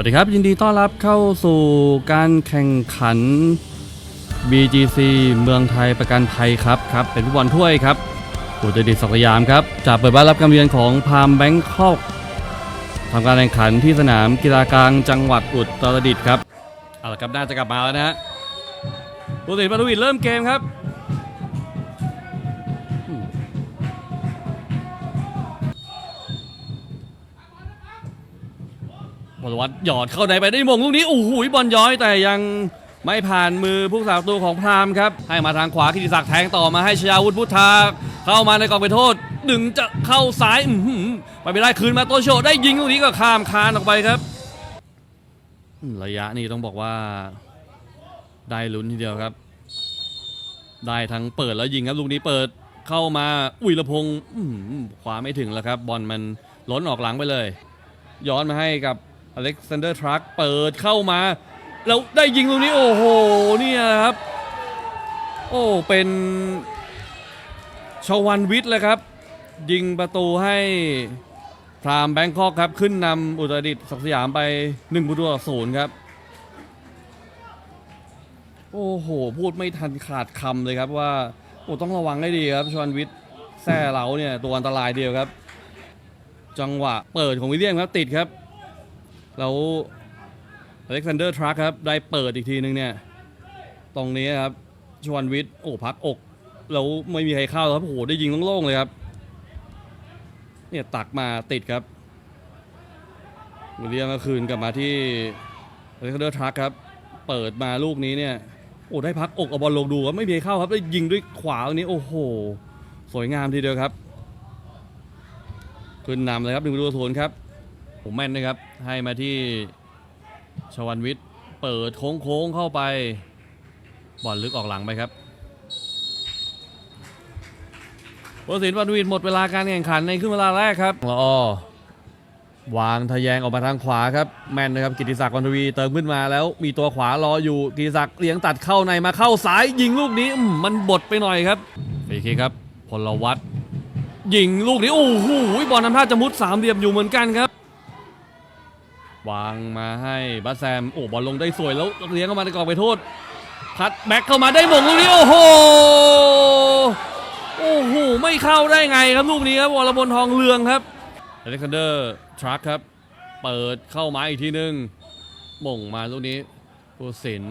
วัสดีครับ ยินดีต้อนรับเข้าสู่การแข่งขัน BGC เมืองไทยประกันภัยครับครับ เป็นฟุตบอลถ้วยครับอุตรดิตถ์ศักยามครับจะเปิดบ้านรับการเยือนของพามแบงคอกทำการแข่งขันที่สนามกีฬากลางจังหวัดอุตรดิตถ์ครับเอาละครับน่าจะกลับมาแล้วนะฮะอุตรดิตถ์ปทุวิทย์เริ่มเกมครับ พลวัตหยอดเข้าในไปได้มงลูกนี้โอ้โหบอลย้อยแต่ยังไม่ผ่านมือผู้สาประตูของพรามครับ ให้มาทางขวากิติศักดิ์แทงต่อมาให้ชยาวุฒิพุทธา เข้ามาในกรอบไปโทษ ดึงจะเข้าซ้ายไปไม่ได้คืนมาโตโชได้ยิงลูกนี้ก็ข้ามคานออกไปครับ ระยะนี้ต้องบอกว่า ได้ลุ้นทีเดียวครับ ได้ทั้งเปิดแล้วยิงครับลูกนี้เปิดเข้ามาอุยละพงขวาไม่ถึงแล้วครับ บอลมันล้นออกหลังไปเลย ย้อนมาให้กับ อเล็กซานเดอร์ทรัคเปิดเข้ามา แล้วได้ยิงตรงนี้โอ้โหเนี่ยครับ โอ้เป็นชวันวิทย์เลยครับ ยิงประตูให้พรามแบงคอกครับ ขึ้นนำอุตรดิตถ์ศักสยามไป1ประตูต่อศูนย์ครับ โอ้โห พูดไม่ทันขาดคำเลยครับว่าโอ้ต้องระวังให้ดีครับชวันวิทย์แซ่เหลาเนี่ยตัวอันตรายเดียวครับ จังหวะเปิดของวิลเลียมครับติดครับ แล้วอเล็กซานเดอร์ทรัคครับ ได้เปิดอีกทีนึงเนี่ย ตรงนี้ครับ ชวนวิทย์ โอ้พักอก แล้วไม่มีใครเข้าครับ โอ้โห ได้ยิงโล่งๆเลยครับ เนี่ยตักมาติดครับวิลเลียมก็คืนกลับมาที่อเล็กซานเดอร์ทรัคครับ เปิดมาลูกนี้เนี่ย โอ้ได้พักอกเอาบอลลงดูครับไม่มีใครเข้าครับ ได้ยิงด้วยขวาตรงนี้ โอ้โห สวยงามทีเดียวครับ ขึ้นนำเลยครับหนึ่งประตูศูนย์ครับ ผมแม่นนะครับ ให้มาที่ชวันวิทย์ เปิดโค้งๆเข้าไป บอลลึกออกหลังไปครับวสินวันวิทย์หมดเวลาการแข่งขันในครึ่งเวลาแรกครับละออวางทะแยงออกมาทางขวาครับ แม่นนะครับกิติศักดิ์วันทวีเติมขึ้นมาแล้วมีตัวขวารออยู่กิติศักดิ์เลี้ยงตัดเข้าในมาเข้าซ้าย ยิงลูกนี้มมันบดไปหน่อยครับฟรีคิกครับพลวัตยิงลูกนี้โอ้โหบอลทำท่าจะมุดสามเหลี่ยมอยู่เหมือนกันครับ วางมาให้บัสแซม โอ้บอลลงได้สวยแล้วเลี้ยงเข้ามาในกรอบไปโทษ พัดแบ็คเข้ามาได้หมงลูกนี้โอ้โห โอ้โห ไม่เข้าได้ไงครับลูกนี้ครับวรบลทองเรืองครับอเล็กซานเดอร์ทรัคครับ เปิดเข้ามาอีกทีนึงหม่งมาลูกนี้ผู้สิน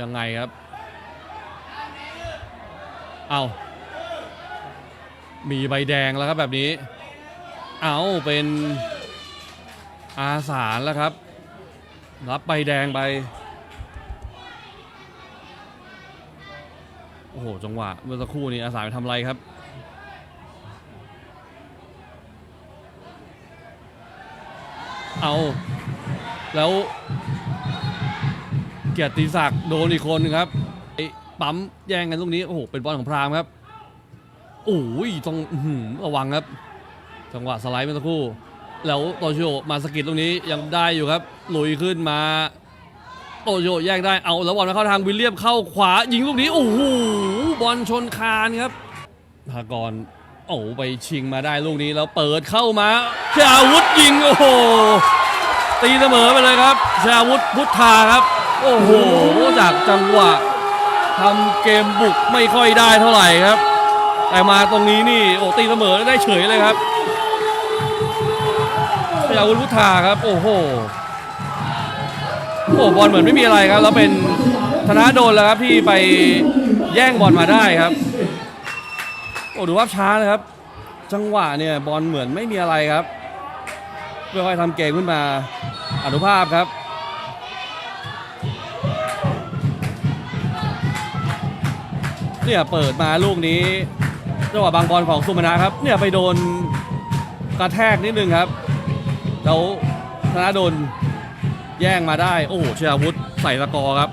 ยังไงครับ เอามีใบแดงแล้วครับแบบนี้ เอาเป็น อาสารแล้วครับ รับใบแดงไป โอ้โห จังหวะเมื่อสักครู่นี้อาสารไปทำอะไรครับ เอา แล้ว เกียรติศักดิ์โดนอีกคนหนึงครับไอ้ปั๊มแย่งกันลูกนี้ โอ้โห เป็นบอลของพรามครับ โอ้ยต้องอื้อหือระวังครับ จังหวะสไลด์เมื่อสักครู่ แล้วโตโชมาสกิดตรงนี้ยังได้อยู่ครับลุยขึ้นมา โตโชแยกได้เอาแล้วบอลมาเข้าทางวิลเลียมเข้าขวายิงลูกนี้โอ้โหบอลชนคานครับพากรโอ้ไปชิงมาได้ลูกนี้แล้วเปิดเข้ามาชาวุธยิงโอ้โหตีเสมอไปเลยครับชาวุธพุทธาครับ โอ้โหจากจังหวะทำเกมบุกไม่ค่อยได้เท่าไหร่ครับ แต่มาตรงนี้นี่โอ้ตีเสมอได้เฉยเลยครับ ยาวุฒิพุทธาครับ โอ้โหโอ้บอลเหมือนไม่มีอะไรครับ แล้วเป็นธนาโดนแล้วครับที่ไปแย่งบอลมาได้ครับ โอ้ดูว่าพช้านะครับ จังหวะเนี่ยบอลเหมือนไม่มีอะไรครับค่อยๆทำเกมขึ้นมาอนุภาพครับเนี่ยเปิดมาลูกนี้จังหวะบางบอลของสุมานะครับ เนี่ยไปโดนกระแทกนิดนึงครับ แล้วธนาโดนแย่งมาได้ โอ้โหเชียวุธใส่ตะกอครับ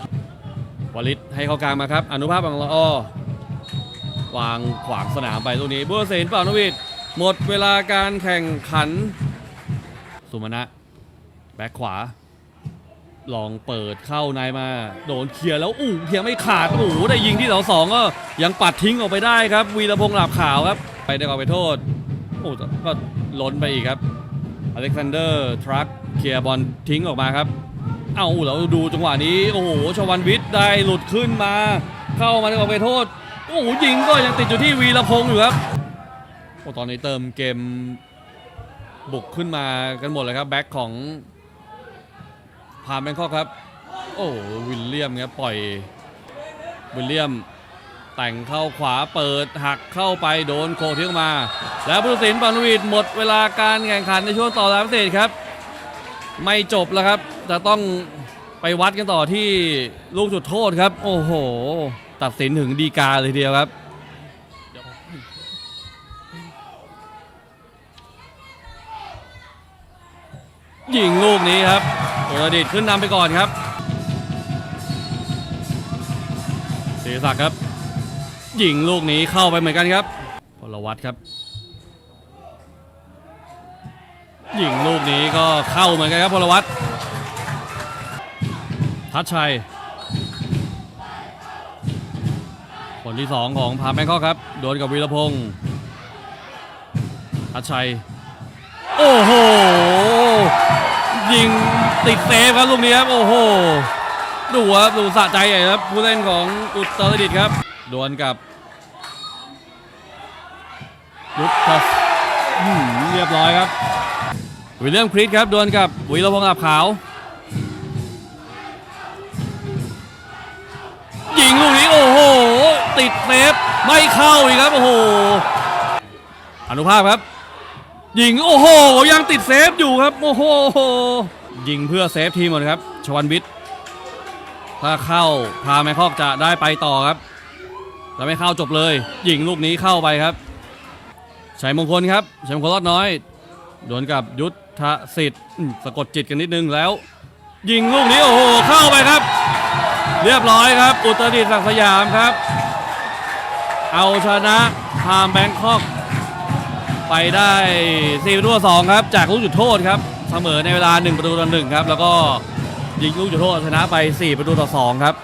วลิตให้เข้ากลางมาครับ อนุภาพของละอ้อวางขวางสนามไปลูกนี้บัวเซนเปล่านวิทหมดเวลาการแข่งขัน สุมาณะแบ็คขวา ลองเปิดเข้าในมา โดนเคลียร์แล้วอู้เคลียร์ไม่ขาดโอ้โหได้ยิงที่เสาสองก็ยังปัดทิ้งออกไปได้ครับ วีรพงษ์หลาบขาวครับ ไปได้ก่อนไปโทษโอ้ก็ล้นไปอีกครับ เล็กซานเดอร์ทรัคเคลียร์บอลทิ้งออกมาครับ เอาแล้วดูจังหวะนี้ โอ้โห ชวันวิทย์ได้หลุดขึ้นมา เข้ามาในกรอบเขตโทษ โอ้โห ยิงก็ยังติดอยู่ที่วีรพงศ์อยู่ครับ โอ้ตอนนี้เติมเกมบุกขึ้นมากันหมดเลยครับ แบ็คของพามแบงคอกครับ โอ้วิลเลียมครับปล่อยวิลเลียม แต่งเข้าขวาเปิดหักเข้าไปโดนโคทิ้งมา แล้วผู้ตัดสินปานวิทย์หมดเวลาการแข่งขันในช่วงต่อเวลาพิเศษครับ ไม่จบแล้วครับจะต้องไปวัดกันต่อที่ลูกจุดโทษครับ โอ้โห ตัดสินถึงดีกาเลยทีเดียวครับยิงลูกนี้ครับโอรดิตขึ้นนำไปก่อนครับเสยศักดิ์ครับ ยิงลูกนี้เข้าไปเหมือนกันครับพลวัตครับยิงลูกนี้ก็เข้าเหมือนกันครับพลวัตทัชชัยคนที่สองของพาแมงคอกครับ โดนกับวีรพงศ์ทัชชัย โอ้โห ยิงติดเซฟครับลูกนี้ครับ โอ้โห ดูครับ ดูสะใจใหญ่ครับ ผู้เล่นของอุตรดิตถ์ครับ ดวลกับยุทธศอืมเรียบร้อยครับ วิลเลียมคริสครับดวลกับวิรพงษ์อับขาว ยิงลูกนี้โอ้โห ติดเซฟไม่เข้าอีกครับโอ้โห อนุภาพครับ ยิงโอ้โห ยังติดเซฟอยู่ครับโอ้โห ยิงเพื่อเซฟทีมหมดครับ ชวันวิทย์ถ้าเข้าพาแมคคอกจะได้ไปต่อครับ ถ้าไม่เข้าจบเลยยิงลูกนี้เข้าไปครับชัยมงคลครับชัยมงคลรอดน้อยดวลกับยุทธสิทธิ์สะกดจิตกันนิดนึงแล้ว ยิงลูกนี้โอ้โหเข้าไปครับ เรียบร้อยครับ อุตรดิตถ์ศักสยามครับ เอาชนะพามแบงคอก ไปได้4ประตูต่อ2ครับ จากลูกจุดโทษครับเสมอในเวลา 1 ประตูต่อ1ครับ แล้วก็ยิงลูกจุดโทษชนะไป 4 ประตูต่อ2ครับ